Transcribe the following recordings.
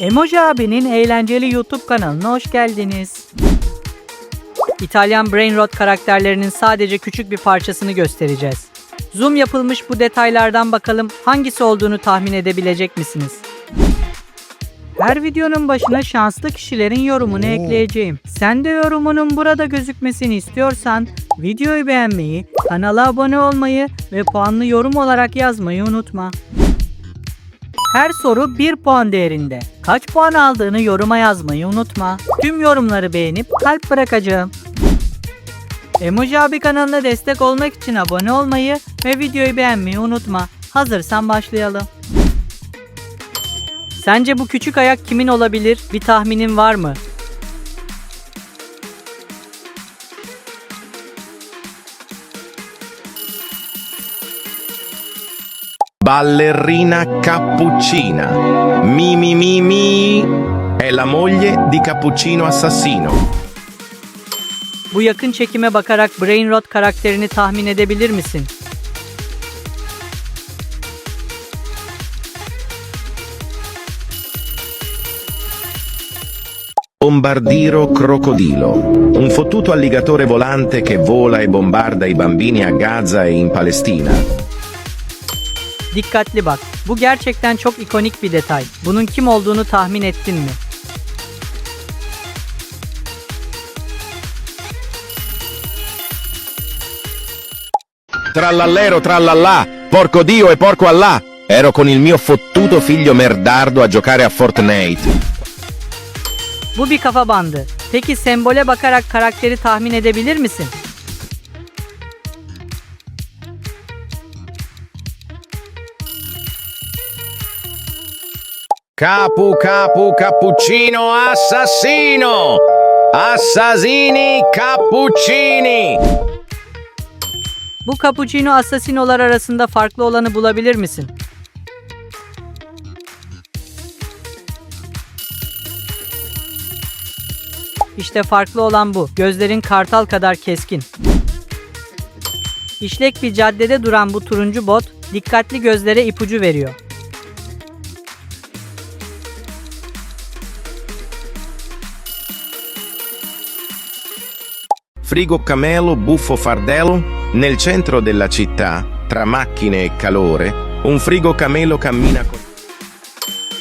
Emoji abinin eğlenceli YouTube kanalına hoş geldiniz. İtalyan Brain Rot karakterlerinin sadece küçük bir parçasını göstereceğiz. Zoom yapılmış bu detaylardan bakalım hangisi olduğunu tahmin edebilecek misiniz? Her videonun başına şanslı kişilerin yorumunu ekleyeceğim. Sen de yorumunun burada gözükmesini istiyorsan videoyu beğenmeyi, kanala abone olmayı ve puanlı yorum olarak yazmayı unutma. Her soru 1 puan değerinde. Kaç puan aldığını yoruma yazmayı unutma. Tüm yorumları beğenip kalp bırakacağım. Emoji abi kanalına destek olmak için abone olmayı ve videoyu beğenmeyi unutma. Hazırsan başlayalım. Sence bu küçük ayak kimin olabilir? Bir tahminin var mı? Ballerina Cappuccina. Mi mi mi mi. È la moglie di Cappuccino Assassino. Bu yakın çekime bakarak Brain Rot karakterini tahmin edebilir misin? Bombardiro Crocodilo. Un fottuto alligatore volante che vola e bombarda i bambini a Gaza e in Palestina. Dikkatli bak. Bu gerçekten çok ikonik bir detay. Bunun kim olduğunu tahmin ettin mi? Trallallero trallallà, porco Dio e porco Allah. Ero con il mio fottuto figlio merdardo a giocare a Fortnite. Bu bir kafa bandı. Peki sembole bakarak karakteri tahmin edebilir misin? Capu capu cappuccino assassino! Assassini cappuccini! Bu cappuccino asasinolar arasında farklı olanı bulabilir misin? İşte farklı olan bu. Gözlerin kartal kadar keskin. İşlek bir caddede duran bu turuncu bot, dikkatli gözlere ipucu veriyor. Frigo camelo buffo fardello, nel centro della città, tra macchine e calore, un frigo camelo cammina con...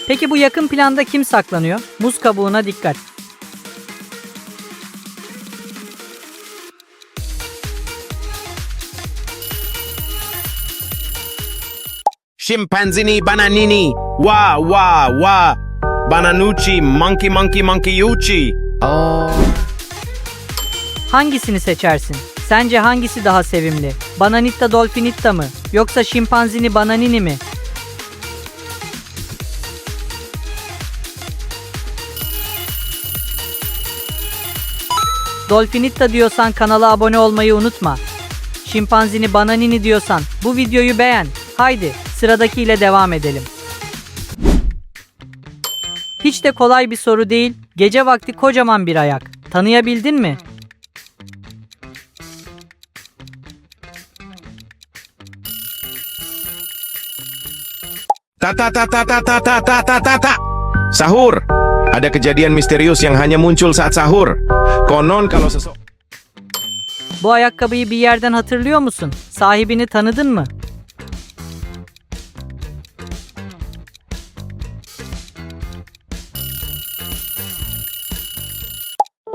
Peki bu yakın planda kim saklanıyor? Muz kabuğuna dikkat. Scimpanzini bananini, wa wa wa, bananucci, monkey monkey monkeyucci. Oh. Hangisini seçersin? Sence hangisi daha sevimli? Bananitta Dolfinitta mı? Yoksa şimpanzini Bananini mi? Dolfinitta diyorsan kanala abone olmayı unutma. Şimpanzini Bananini diyorsan bu videoyu beğen. Haydi sıradakiyle devam edelim. Hiç de kolay bir soru değil. Gece vakti kocaman bir ayak. Tanıyabildin mi? Tata tata tata tata tata ta. Sahur. Ada kejadian misterius yang hanya muncul saat sahur. Konon kalau sesok... Bu ayakkabıyı bir yerden hatırlıyor musun? Sahibini tanıdın mı?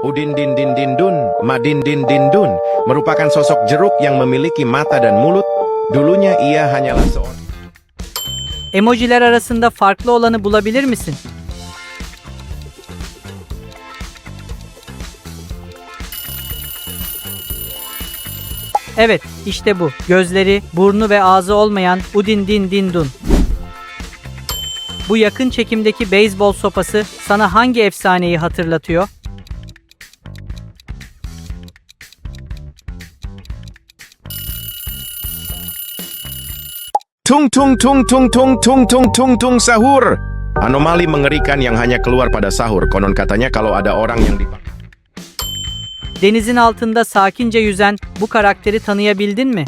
Udin din din din dun, madin din din dun, merupakan sosok jeruk yang memiliki mata dan mulut. Dulunya ia hanyalah seorang... Emojiler arasında farklı olanı bulabilir misin? Evet, işte bu. Gözleri, burnu ve ağzı olmayan Udin Din Din Dun. Bu yakın çekimdeki beyzbol sopası sana hangi efsaneyi hatırlatıyor? Tung tung tung tung tung tung tung tung tung sahur. Anomali mengerikan yang hanya keluar pada sahur. Konon katanya kalau ada orang yang dipanggil Denizin altında sakince yüzen bu karakteri tanıyabildin mi?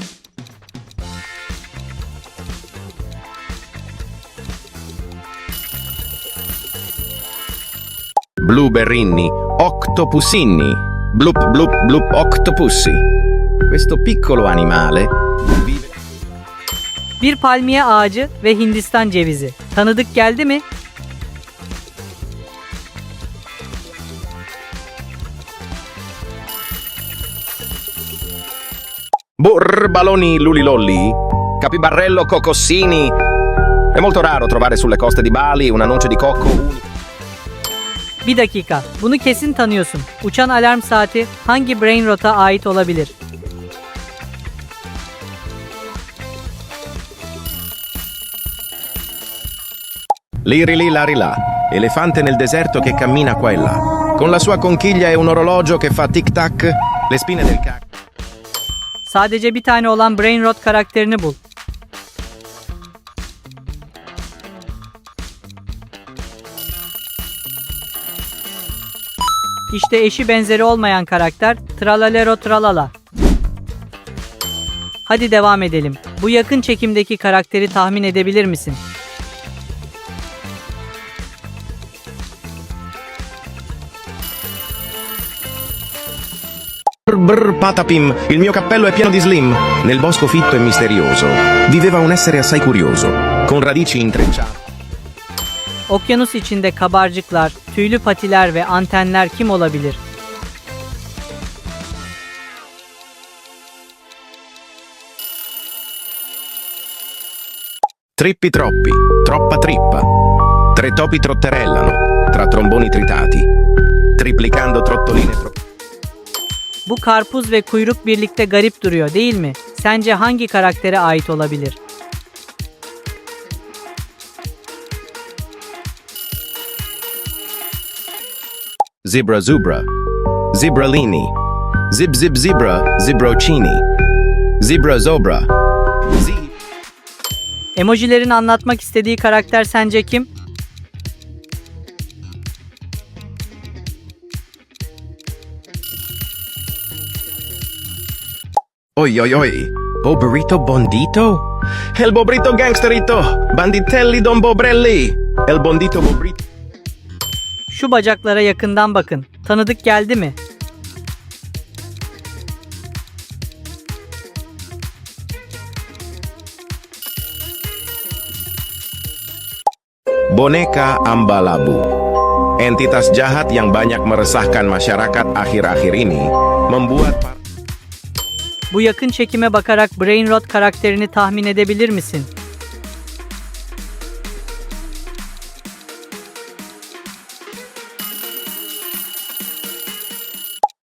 blueberrini, octopusinni, blup blup blup octopussi. Questo piccolo animale Bir palmiye ağacı ve Hindistan cevizi. Tanıdık geldi mi? Burbaloni lulilolli, capibarello cocossini. È molto raro trovare sulle coste di Bali una noce di cocco unica. Bir dakika. Bunu kesin tanıyorsun. Uçan alarm saati hangi brain rota ait olabilir? Liri lì, lari là, elefante nel deserto che cammina qua e là. Con la sua conchiglia e un orologio che fa tic-tac, le spine del cacchio. Sadece bir tane olan brain rot karakterini bul. İşte eşi benzeri olmayan karakter Tralalero Tralala. Hadi devam edelim. Bu yakın çekimdeki karakteri tahmin edebilir misin? Brr patapim, il mio cappello è pieno di slim. Nel bosco fitto e misterioso viveva un essere assai curioso, con radici intrecciate. Okyanus içinde kabarcıklar, tüylü patiler ve antenler kim olabilir? Trippi troppi, troppa trippa. Tre topi trotterellano, tra tromboni tritati, triplicando trottoline tro- Bu karpuz ve kuyruk birlikte garip duruyor değil mi? Sence hangi karaktere ait olabilir? Zebra zubra, zibralini, zib zib zebra, zibrocini, zebra zobra, zi... Emojilerin anlatmak istediği karakter sence kim? Oi oi oi, Boberito Bondito? El Bobrito Gangsterito, Banditelli Don Bobrelli, El Bondito Bobrito. Şu bacaklara yakından bakın. Tanıdık geldi mi? Boneka Ambalabu. Entitas jahat yang banyak meresahkan masyarakat akhir-akhir ini membuat Bu yakın çekime bakarak Brain Rot karakterini tahmin edebilir misin?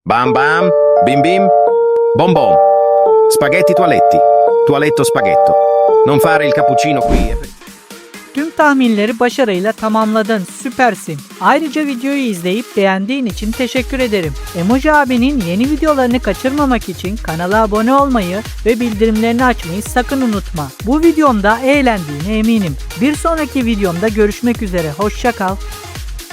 Bam Bam, Bim Bim, Bom Bom, Spaghetti Toaletti, Toaletto Spaghetto. Non fare il cappuccino qui Tüm tahminleri başarıyla tamamladın. Süpersin. Ayrıca videoyu izleyip beğendiğin için teşekkür ederim. Emoji abinin yeni videolarını kaçırmamak için kanala abone olmayı ve bildirimlerini açmayı sakın unutma. Bu videomda eğlendiğine eminim. Bir sonraki videomda görüşmek üzere. Hoşça kal.